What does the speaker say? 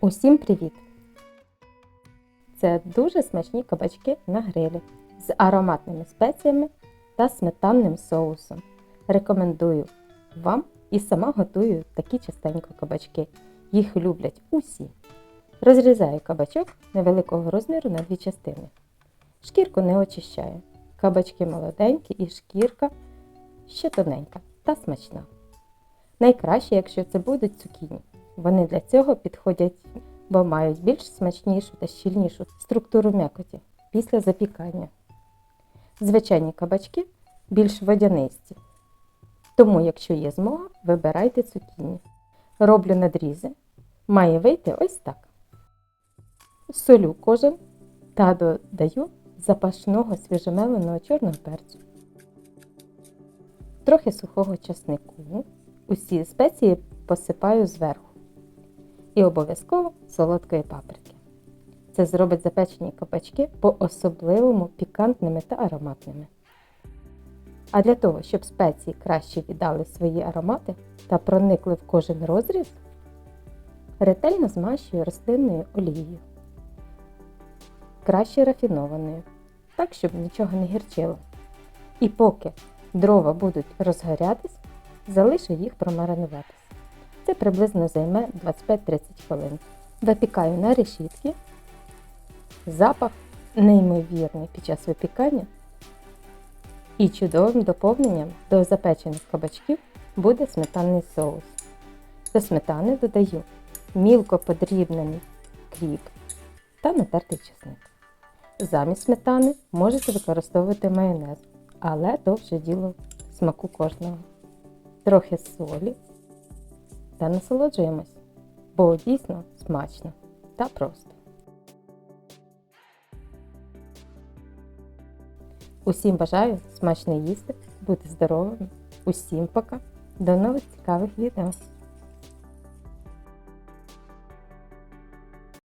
Усім привіт! Це дуже смачні кабачки на грилі з ароматними спеціями та сметанним соусом. Рекомендую вам і сама готую такі частенько кабачки. Їх люблять усі. Розрізаю кабачок невеликого розміру на дві частини. Шкірку не очищаю. Кабачки молоденькі і шкірка ще тоненька та смачна. Найкраще, якщо це будуть цукіні. Вони для цього підходять, бо мають більш смачнішу та щільнішу структуру м'якоті після запікання. Звичайні кабачки більш водянисті. Тому, якщо є змога, вибирайте цукіні. Роблю надрізи. Має вийти ось так. Солю кожен та додаю запашного свіжомеленого чорного перцю. Трохи сухого часнику. Усі спеції посипаю зверху. І обов'язково солодкої паприки. Це зробить запечені кабачки по-особливому пікантними та ароматними. А для того, щоб спеції краще віддали свої аромати та проникли в кожен розріз, ретельно змащую рослинною олією. Краще рафінованою, так, щоб нічого не гірчило. І поки дрова будуть розгорятись, залишу їх промаринуватись. Це приблизно займе 25-30 хвилин. Випікаю на решітки. Запах неймовірний під час випікання. І чудовим доповненням до запечених кабачків буде сметанний соус. До сметани додаю мілко подрібнений кріп та натертий чесник. Замість сметани можете використовувати майонез, але то вже діло смаку кожного. Трохи солі та насолоджуємось, бо дійсно смачно та просто. Усім бажаю смачно їсти, бути здоровими. Усім пока. До нових цікавих відео!